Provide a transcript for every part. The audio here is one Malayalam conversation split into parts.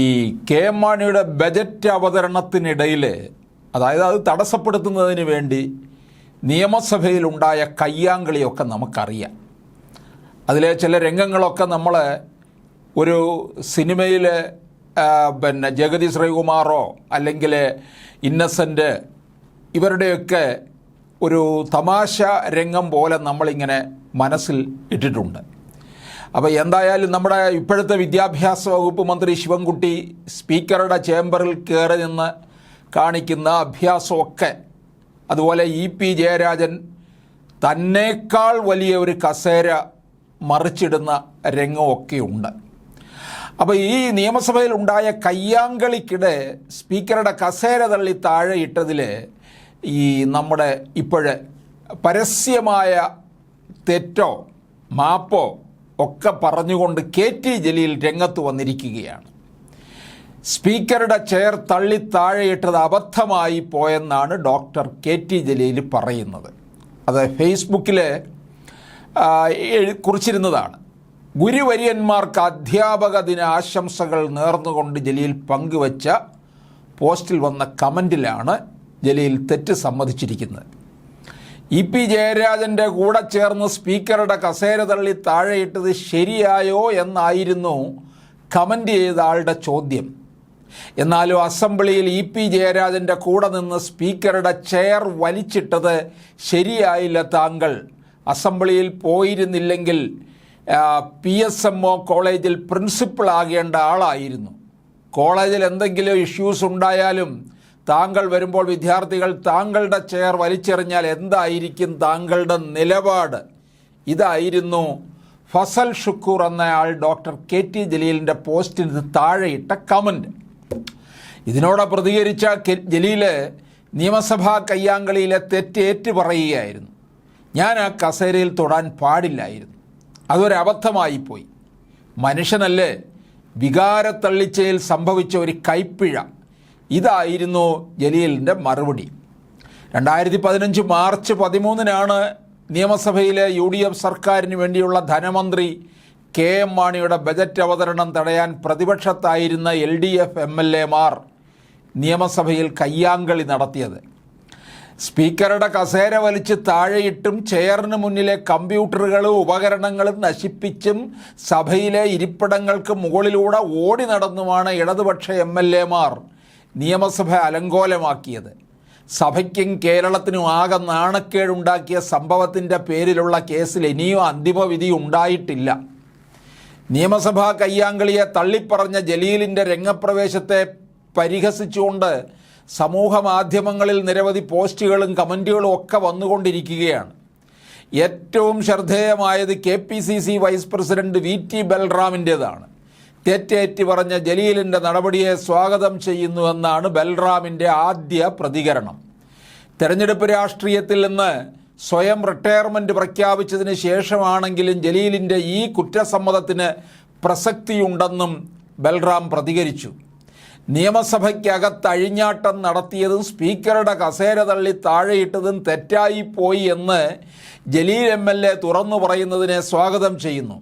ഈ കെ എം മാണിയുടെ ബജറ്റ് അവതരണത്തിനിടയിൽ അതായത് അത് തടസ്സപ്പെടുത്തുന്നതിന് വേണ്ടി നിയമസഭയിലുണ്ടായ കയ്യാങ്കളിയൊക്കെ നമുക്കറിയാം. അതിലെ ചില രംഗങ്ങളൊക്കെ നമ്മൾ ഒരു സിനിമയിൽ പിന്നെ ജഗതി ശ്രീകുമാറോ അല്ലെങ്കിൽ ഇന്നസെന്റ് ഇവരുടെയൊക്കെ ഒരു തമാശ രംഗം പോലെ നമ്മളിങ്ങനെ മനസ്സിൽ ഇട്ടിട്ടുണ്ട്. അപ്പോൾ എന്തായാലും നമ്മുടെ ഇപ്പോഴത്തെ വിദ്യാഭ്യാസ വകുപ്പ് മന്ത്രി ശിവൻകുട്ടി സ്പീക്കറുടെ ചേംബറിൽ കയറി നിന്ന് കാണിക്കുന്ന അഭ്യാസമൊക്കെ അതുപോലെ ഇ പി ജയരാജൻ തന്നേക്കാൾ വലിയ ഒരു കസേര മറിച്ചിടുന്ന രംഗമൊക്കെ ഉണ്ട്. അപ്പോൾ ഈ നിയമസഭയിൽ ഉണ്ടായ കയ്യാങ്കളിക്കിടെ സ്പീക്കറുടെ കസേര തള്ളി താഴെ ഇട്ടതിൽ ഈ നമ്മുടെ ഇപ്പോഴ് പരസ്യമായ തെറ്റോ മാപ്പോ ഒക്കെ പറഞ്ഞുകൊണ്ട് കെ ടി ജലീൽ രംഗത്ത് വന്നിരിക്കുകയാണ്. സ്പീക്കറുടെ ചെയർ തള്ളി താഴെയിട്ടത് അബദ്ധമായി പോയെന്നാണ് ഡോക്ടർ കെ ടി ജലീൽ പറയുന്നത്. അത് ഫേസ്ബുക്കിൽ കുറിച്ചിരുന്നതാണ്. ഗുരുവര്യന്മാർക്ക് അധ്യാപക ദിന ആശംസകൾ നേർന്നുകൊണ്ട് ജലീൽ പങ്കുവച്ച പോസ്റ്റിൽ വന്ന കമന്റിലാണ് ജലീൽ തെറ്റ് സമ്മതിച്ചിരിക്കുന്നത്. ഇ പി ജയരാജന്റെ കൂടെ ചേർന്ന് സ്പീക്കറുടെ കസേര തള്ളി താഴെയിട്ടത് ശരിയായോ എന്നായിരുന്നു കമന്റ് ചെയ്ത ആളുടെ ചോദ്യം. എന്നാലും അസംബ്ലിയിൽ ഇ പി ജയരാജന്റെ കൂടെ നിന്ന് സ്പീക്കറുടെ ചെയർ വലിച്ചിട്ടത് ശരിയായില്ല താങ്കൾ. അസംബ്ലിയിൽ പോയിരുന്നില്ലെങ്കിൽ പി എസ് എം ഒ കോളേജിൽ പ്രിൻസിപ്പൾ ആകേണ്ട ആളായിരുന്നു. കോളേജിൽ എന്തെങ്കിലും ഇഷ്യൂസ് ഉണ്ടായാലും താങ്കൾ വരുമ്പോൾ വിദ്യാർത്ഥികൾ താങ്കളുടെ ചെയർ വലിച്ചെറിഞ്ഞാൽ എന്തായിരിക്കും താങ്കളുടെ നിലപാട്? ഇതായിരുന്നു ഫസൽ ഷുക്കൂർ എന്നയാൾ ഡോക്ടർ കെ ടി ജലീലിന്റെ പോസ്റ്റിന് താഴെയിട്ട കമന്റ് ഇതിനോട് പ്രതികരിച്ച ജലീൽ നിയമസഭാ കയ്യാങ്കളിയിലെ തെറ്റേറ്റ് പറയുകയായിരുന്നു. ഞാൻ ആ കസേരയിൽ തൊടാൻ പാടില്ലായിരുന്നു. അതൊരബദ്ധമായിപ്പോയി മനുഷ്യനല്ലേ വികാരത്തള്ളിച്ചയിൽ സംഭവിച്ച ഒരു കൈപ്പിഴ. ഇതായിരുന്നു ജലീലിന്റെ മറുപടി. രണ്ടായിരത്തി പതിനഞ്ച് മാർച്ച് പതിമൂന്നിനാണ് നിയമസഭയിലെ യു ഡി എഫ് സർക്കാരിന് വേണ്ടിയുള്ള ധനമന്ത്രി കെ എം മാണിയുടെ ബജറ്റ് അവതരണം തടയാൻ പ്രതിപക്ഷത്തായിരുന്ന L D F M L എമാർ നിയമസഭയിൽ കയ്യാങ്കളി നടത്തിയത്. സ്പീക്കറുടെ കസേര വലിച്ച് താഴെയിട്ടും ചെയറിന് മുന്നിലെ കമ്പ്യൂട്ടറുകളും ഉപകരണങ്ങളും നശിപ്പിച്ചും സഭയിലെ ഇരിപ്പിടങ്ങൾക്ക് മുകളിലൂടെ ഓടി നടന്നുമാണ് ഇടതുപക്ഷ എം എൽ എമാർ നിയമസഭ അലങ്കോലമാക്കിയത്. സഭയ്ക്കും കേരളത്തിനും ആകെ നാണക്കേടുണ്ടാക്കിയ സംഭവത്തിന്റെ പേരിലുള്ള കേസിൽ ഇനിയും അന്തിമവിധി ഉണ്ടായിട്ടില്ല. നിയമസഭാ കയ്യാങ്കളിയെ തള്ളിപ്പറഞ്ഞ ജലീലിന്റെ രംഗപ്രവേശത്തെ പരിഹസിച്ചുകൊണ്ട് സമൂഹ മാധ്യമങ്ങളിൽ നിരവധി പോസ്റ്റുകളും കമന്റുകളും ഒക്കെ വന്നുകൊണ്ടിരിക്കുകയാണ്. ഏറ്റവും ശ്രദ്ധേയമായത് K P C C vice president V T ബൽറാമിന്റേതാണ് തെറ്റേറ്റ് പറഞ്ഞ ജലീലിന്റെ നടപടിയെ സ്വാഗതം ചെയ്യുന്നുവെന്നാണ് ബൽറാമിന്റെ ആദ്യ പ്രതികരണം. തെരഞ്ഞെടുപ്പ് രാഷ്ട്രീയത്തിൽ നിന്ന് സ്വയം റിട്ടയർമെന്റ് പ്രഖ്യാപിച്ചതിന് ശേഷമാണെങ്കിലും ജലീലിന്റെ ഈ കുറ്റസമ്മതത്തിന് പ്രസക്തിയുണ്ടെന്നും ബൽറാം പ്രതികരിച്ചു. നിയമസഭയ്ക്കകത്ത് അഴിഞ്ഞാട്ടം നടത്തിയതും സ്പീക്കറുടെ കസേര തള്ളി താഴെയിട്ടതും തെറ്റായിപ്പോയി എന്ന് ജലീൽ എം എൽ എ തുറന്നു പറയുന്നതിനെ സ്വാഗതം ചെയ്യുന്നു.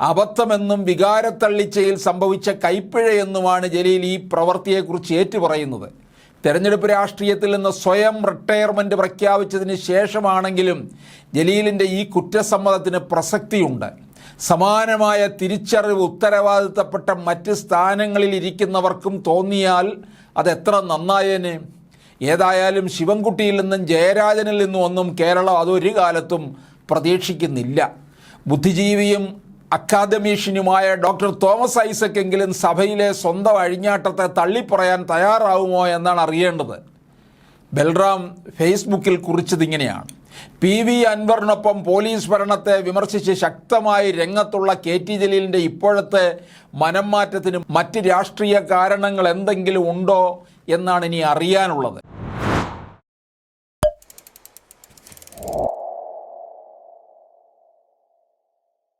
അബദ്ധമെന്നും വികാരത്തള്ളിച്ചയിൽ സംഭവിച്ച കൈപ്പിഴയെന്നുമാണ് ജലീൽ ഈ പ്രവൃത്തിയെക്കുറിച്ച് ഏറ്റുപറയുന്നത്. തെരഞ്ഞെടുപ്പ് രാഷ്ട്രീയത്തിൽ നിന്ന് സ്വയം റിട്ടയർമെന്റ് പ്രഖ്യാപിച്ചതിന് ശേഷമാണെങ്കിലും ജലീലിന്റെ ഈ കുറ്റസമ്മതത്തിന് പ്രസക്തിയുണ്ട്. സമാനമായ തിരിച്ചറിവ് ഉത്തരവാദിത്തപ്പെട്ട മറ്റ് സ്ഥാനങ്ങളിൽ ഇരിക്കുന്നവർക്കും തോന്നിയാൽ അതെത്ര നന്നായേനെ? ഏതായാലും ശിവൻകുട്ടിയിൽ നിന്നും ജയരാജനിൽ നിന്നും ഒന്നും കേരളം അതൊരു കാലത്തും പ്രതീക്ഷിക്കുന്നില്ല. ബുദ്ധിജീവിയും അക്കാദമീഷ്യനുമായ ഡോക്ടർ തോമസ് ഐസക് എങ്കിലും സഭയിലെ സ്വന്തം അഴിഞ്ഞാട്ടത്തെ തള്ളിപ്പറയാൻ തയ്യാറാവുമോ എന്നാണ് അറിയേണ്ടത്. ബൽറാം ഫേസ്ബുക്കിൽ കുറിച്ചതിങ്ങനെയാണ് പി വി അൻവറിനൊപ്പം പോലീസ് ഭരണത്തെ വിമർശിച്ച് ശക്തമായി രംഗത്തുള്ള കെ ടി ജലീലിന്റെ ഇപ്പോഴത്തെ മനംമാറ്റത്തിന് മറ്റ് രാഷ്ട്രീയ കാരണങ്ങൾ എന്തെങ്കിലും ഉണ്ടോ എന്നാണ് ഇനി അറിയാനുള്ളത്.